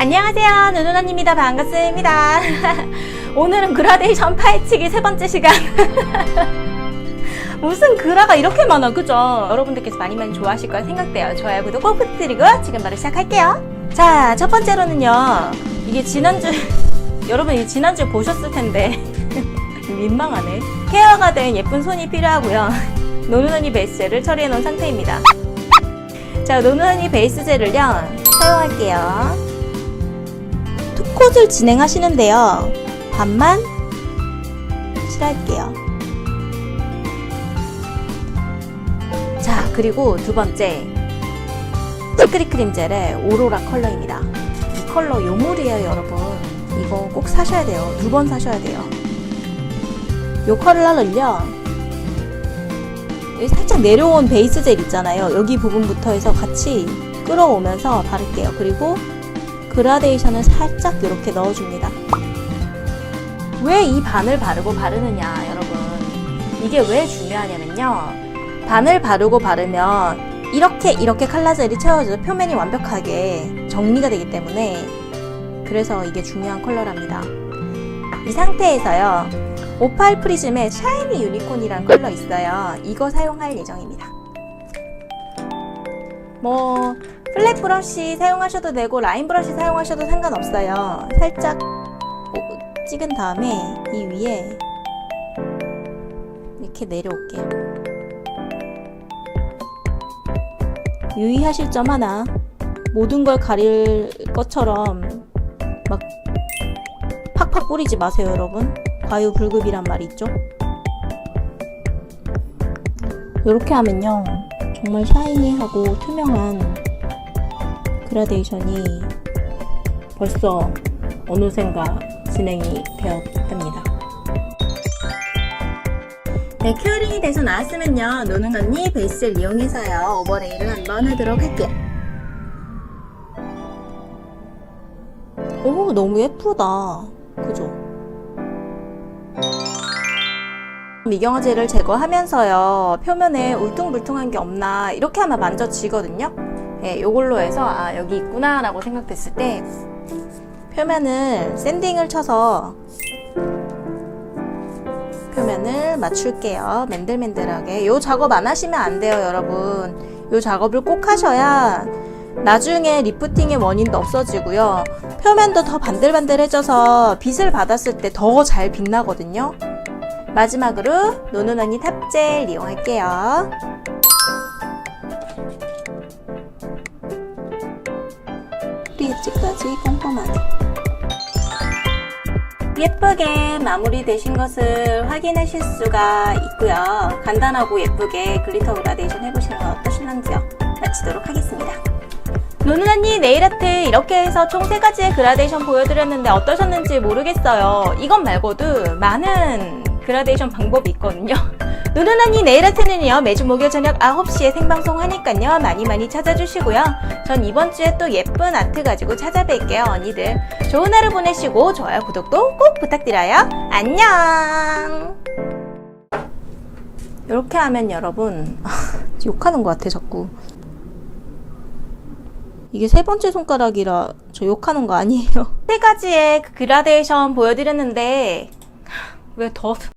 안녕하세요. 누누나입니다. 반갑습니다. 오늘은 그라데이션 파헤치기 세 번째 시간. 무슨 그라가 이렇게 많아, 그죠? 여러분들께서 많이 많이 좋아하실 거라 생각돼요. 좋아요, 구독 꼭 부탁드리고 지금 바로 시작할게요. 자, 첫 번째로는요. 이게 지난주, 여러분 이 지난주에 보셨을 텐데. 민망하네. 케어가 된 예쁜 손이 필요하고요. 노누나니 베이스젤을 처리해 놓은 상태입니다. 자, 노누나니 베이스 젤을요. 사용할게요. 투콧을 진행하시는데요. 반만 칠할게요. 자, 그리고 두 번째. 시크릿 크림 젤의 오로라 컬러입니다. 이 컬러 요물이에요, 여러분. 이거 꼭 사셔야 돼요. 두 번 사셔야 돼요. 요 컬러를요. 살짝 내려온 베이스 젤 있잖아요. 여기 부분부터 해서 같이 끌어오면서 바를게요. 그리고 그라데이션을 살짝 이렇게 넣어줍니다. 왜이 반을 바르고 바르느냐, 여러분. 이게 왜 중요하냐면요. 반을 바르고 바르면 이렇게 이렇게 칼라젤이 채워져서 표면이 완벽하게 정리가 되기 때문에 그래서 이게 중요한 컬러랍니다. 이 상태에서요. 오팔 프리즘의 샤이니 유니콘이라는 컬러 있어요. 이거 사용할 예정입니다. 뭐 플랫 브러쉬 사용하셔도 되고 라인 브러쉬 사용하셔도 상관없어요. 살짝 오- 찍은 다음에 이 위에 이렇게 내려올게요. 유의하실 점 하나. 모든 걸 가릴 것처럼 막 팍팍 뿌리지 마세요, 여러분. 과유불급이란 말이 있죠. 이렇게 하면요. 정말 샤이니하고 투명한 그라데이션이 벌써 어느샌가 진행이 되었답니다. 네, 큐어링이 돼서 나왔으면요. 노는 언니 베이스를 이용해서요. 오버레이를 한번 하도록 할게요. 오, 너무 예쁘다. 그죠? 미경화제를 제거하면서요. 표면에 울퉁불퉁한 게 없나 이렇게 하면 만져지거든요. 예, 요걸로 해서 아, 여기 있구나 라고 생각됐을 때 표면을 샌딩을 쳐서 표면을 맞출게요. 맨들맨들하게. 요 작업 안 하시면 안 돼요, 여러분. 요 작업을 꼭 하셔야 나중에 리프팅의 원인도 없어지고요. 표면도 더 반들반들해져서 빛을 받았을 때 더 잘 빛나거든요. 마지막으로 노는 언니 탑젤 이용할게요. 우리 엣지까지 꼼꼼하게. 예쁘게 마무리되신 것을 확인하실 수가 있고요. 간단하고 예쁘게 글리터 그라데이션 해보시는 건 어떠실런지요? 마치도록 하겠습니다. 노는 언니 네일 아트 이렇게 해서 총 세 가지의 그라데이션 보여드렸는데 어떠셨는지 모르겠어요. 이것 말고도 많은 그라데이션 방법이 있거든요. 노는 언니 네일 아트는요 매주 목요일 저녁 9시에 생방송 하니까요 많이 많이 찾아주시고요. 전 이번 주에 또 예쁜 아트 가지고 찾아뵐게요 언니들. 좋은 하루 보내시고 좋아요 구독도 꼭 부탁드려요. 안녕. 이렇게 하면 여러분 욕하는 것 같아 자꾸. 이게 세 번째 손가락이라 저 욕하는 거 아니에요. 세 가지의 그 그라데이션 보여드렸는데 왜 더